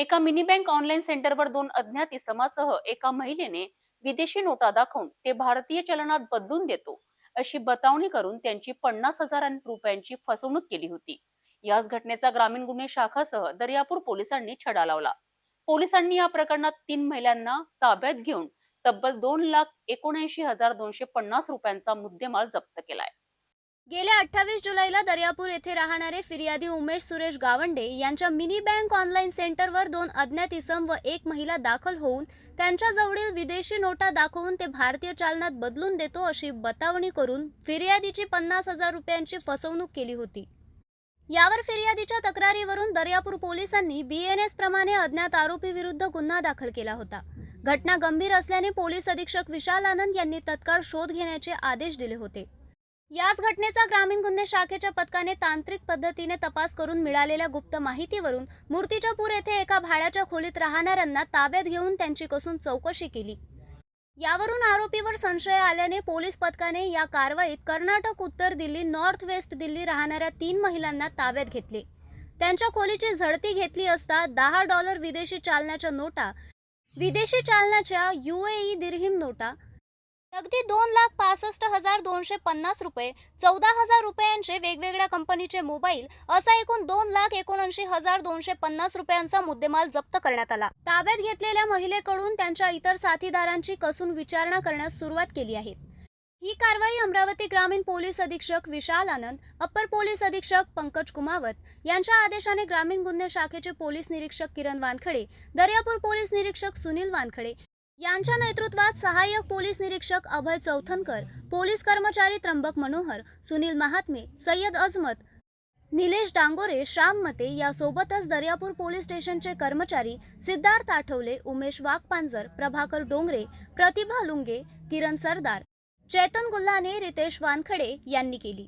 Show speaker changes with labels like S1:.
S1: एका mini bank online सेंटरवर दोन अज्ञात इसमासह एका महिलेने विदेशी नोटा दाखवून ते भारतीय चलनात बदलून देतो अशी बतावणी करून त्यांची पन्नास हजार रुपयांची फसवणूक केली होती. याच घटनेचा ग्रामीण गुन्हे शाखासह दर्यापूर पोलिसांनी छडा लावला. पोलिसांनी या प्रकरणात तीन महिलांना ताब्यात घेऊन तब्बल दोन लाख एकोणऐंशी हजार दोनशे पन्नास रुपयांचा मुद्देमाल जप्त केलाय.
S2: गेल्या अठ्ठावीस जुलैला दर्यापूर येथे राहणारे फिर्यादी उमेश सुरेश गावंडे यांच्या मिनी बँक ऑनलाईन सेंटरवर दोन अज्ञात इसम व एक महिला दाखल होऊन त्यांच्या जवळील विदेशी नोटा दाखवून ते भारतीय चालनात बदलून देतो अशी बतावणी करून फिर्यादीची पन्नास हजार रुपयांची फसवणूक केली होती. यावर फिर्यादीच्या तक्रारीवरून दर्यापूर पोलिसांनी बीएनएस प्रमाणे अज्ञात आरोपी विरुद्ध गुन्हा दाखल केला होता. घटना गंभीर असल्याने पोलीस अधीक्षक विशाल आनंद यांनी तत्काळ शोध घेण्याचे आदेश दिले होते. याच घटनेचा ग्रामीण गुन्हे शाखेच्या पथकाने तांत्रिक पद्धतीने तपास करून मिळालेल्या गुप्त माहितीवरून मूर्तिजापूर येथे एका भाड्याच्या खोलीत राहणाऱ्यांना ताब्यात घेऊन त्यांची कसून चौकशी केली. यावरून आरोपीवर संशय आल्याने पोलीस पथकाने या कारवाईत कर्नाटक उत्तर दिल्ली नॉर्थ वेस्ट दिल्ली राहणाऱ्या तीन महिलांना ताब्यात घेतले. त्यांच्या खोलीची झडती घेतली असता दहा डॉलर विदेशी चालनाच्या नोटा विदेशी चालनाच्या युएई दिरहिम नोटा अगदी दोन लाख पासष्ट हजार दोनशे पन्नास रुपये चौदा हजार रुपयांचे वेगवेगळ्या कंपनीचे मोबाईल असा एकूण दोन लाख एकोणऐंशी हजार दोनशे पन्नास रुपयांचा मुद्देमाल जप्त करण्यात आला. ताब्यात घेतलेल्या महिलेकडून त्यांच्या इतर साथीदारांची कसून विचारणा करण्यास सुरुवात केली आहे. ही कारवाई अमरावती ग्रामीण पोलीस अधीक्षक विशाल आनंद अप्पर पोलीस अधीक्षक पंकज कुमावत यांच्या आदेशाने ग्रामीण गुन्हे शाखेचे पोलीस निरीक्षक किरण वानखडे दर्यापूर पोलीस निरीक्षक सुनील वानखडे यांच्या नेतृत्वात सहाय्यक पोलीस निरीक्षक अभय चौथनकर पोलीस कर्मचारी त्र्यंबक मनोहर सुनील महात्मे सय्यद अजमत निलेश डांगोरे श्याम मते यासोबतच दर्यापूर पोलीस स्टेशनचे कर्मचारी सिद्धार्थ आठवले उमेश वाघपांजर प्रभाकर डोंगरे प्रतिभा लुंगे किरण सरदार चेतन गुल्हाने रितेश वानखडे यांनी केली.